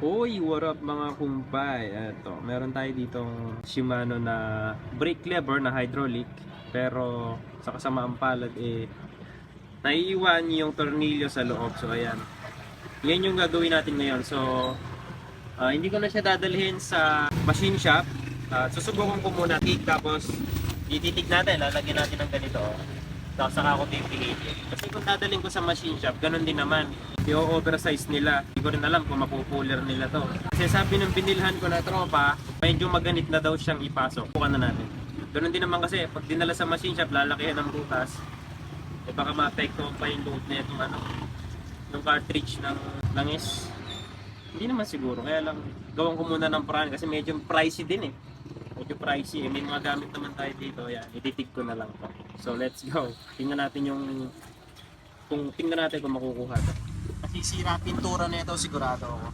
Uy, what up mga kumpay? Eto, meron tayo ditong Shimano na brake lever na hydraulic pero sa kasamaang palad eh naiiwan yung tornilyo sa loob. So ayan. Yan yung gagawin natin ngayon. So ah, hindi ko na siya dadalhin sa machine shop. Ah, susubukan ko muna kick tapos ititig natin, lalagyan natin ng ganito. oh. Tapos saka ako pipilitin. Kasi kung dadalhin ko sa machine shop, ganun din naman. I-oversize nila. Hindi ko rin alam kung mapupuler nila to. Kasi sabi ng binilhan ko na tropa, medyo maganit na daw siyang ipasok. Bukan na natin. Ganun din naman kasi, pag dinala sa machine shop, lalakihan ng butas. Eh baka ma-apekto pa yung load na itong ano, yung cartridge ng langis. Hindi naman siguro, kaya lang gawan ko muna ng paraan kasi medyo pricey din eh. Medyo pricey eh. May mga gamit naman tayo dito. Yan, ititig ko na lang to. So let's go. Tingnan natin yung kung tingnan natin kung makukuha to. Kasi sira pintura na ito sigurado ako.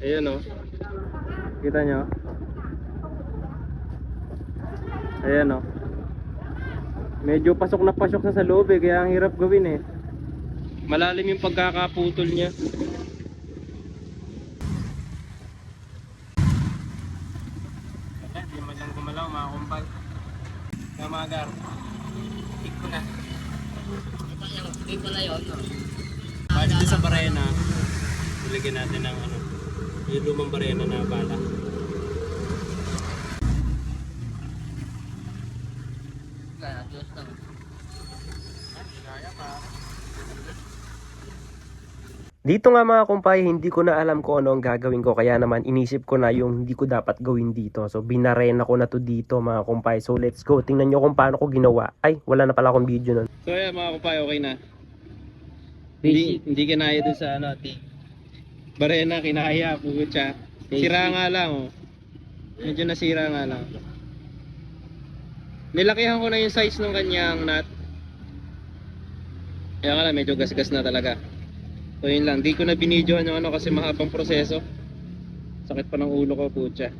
Ayan o. Kita nyo? Ayan o. Medyo pasok na pasok sa sa loob eh, kaya ang hirap gawin eh. Malalim yung pagkakaputol niya. Ayan, di man lang gumalaw mga kumpay. Kamagar. Tik ko na. Hindi pala yun, no? Sa barena, ilagyan natin ng ano, yung lumang barena na bala. Kaya, Diyos lang. Dito nga mga kumpay, hindi ko na alam kung ano ang gagawin ko. Kaya naman inisip ko na yung hindi ko dapat gawin dito. So binarena ko na to dito mga kumpay. So let's go. Tingnan nyo kung paano ko ginawa. Ay, wala na pala akong video nun. So ayan mga kumpay, okay na. Hindi, hindi kinaya dun sa ano, ti. Barena, kinaya, putya. Sira nga lang oh. Medyo nasira nga lang. Nilakihan ko na yung size ng kanyang nut. Kaya nga lang, medyo gasgas na talaga. So yun lang, di ko na binidyohan yung ano kasi mahabang proseso. Sakit pa ng ulo ko, putya.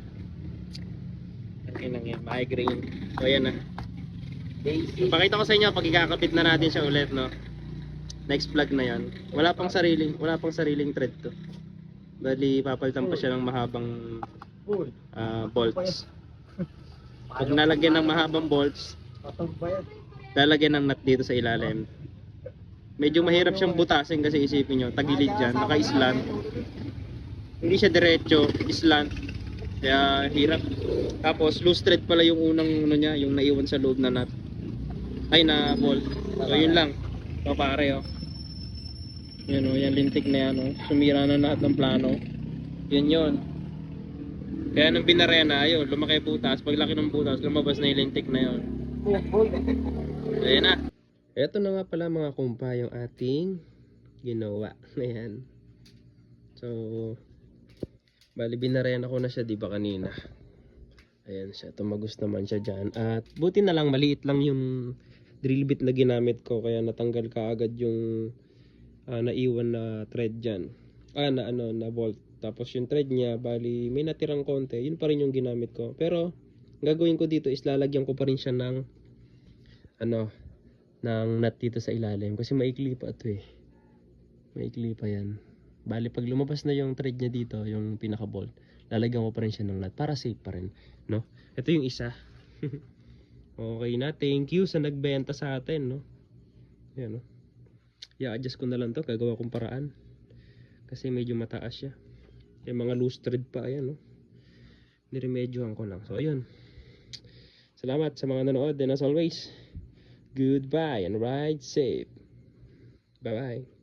Ayun lang yan, migraine. So ayan na. Pakita ko sa inyo pag ikakabit na natin siya ulit, no. Next vlog na 'yan. Wala pang sariling, wala pang sariling thread to. Bali papalitan pa siya ng mahabang ah, bolts. Pag nalagyan ng mahabang bolts, lalagyan ng nut dito sa ilalim. Medyo mahirap siyang butasin kasi isipin nyo, tagilid dyan, naka-islant. Hindi siya diretso, islant. Kaya hirap. Tapos loose thread pala yung unang ano niya, yung naiwan sa loob na nut. Ay na bolt. So yun lang. So pare oh. Yan oh, yan lintik na yan oh. Sumira na lahat ng plano. Yan yun. Kaya nung binarena, ayun, lumaki yung butas. Paglaki ng butas, lumabas na yung lintik na yun. Ayan na. Ito na nga pala mga kumpa yung ating ginawa. Ayan. So, bali binarena ko na siya, di ba kanina? Ayan siya, tumagos naman siya dyan. At buti na lang, maliit lang yung drill bit na ginamit ko. Kaya natanggal ka agad yung ah, naiwan na thread dyan. Ah, na ano, na bolt. Tapos yung thread niya, bali may natirang konti. Yun pa rin yung ginamit ko. Pero, gagawin ko dito is lalagyan ko pa rin siya ng ano, ng nut dito sa ilalim. Kasi maikli pa ito eh. Maikli pa yan. Bali, pag lumabas na yung thread niya dito, yung pinaka-bolt, lalagyan ko pa rin siya ng nut para safe pa rin. No? Ito yung isa. okay na. Thank you sa nagbenta sa atin. No? Yan, no? I-adjust ko na lang to. Gagawa kong paraan. Kasi medyo mataas siya. Yung mga loose thread pa. Ayan, no? Niremedyohan ko lang. So, ayun. Salamat sa mga nanood. And as always, goodbye and ride safe. Bye-bye.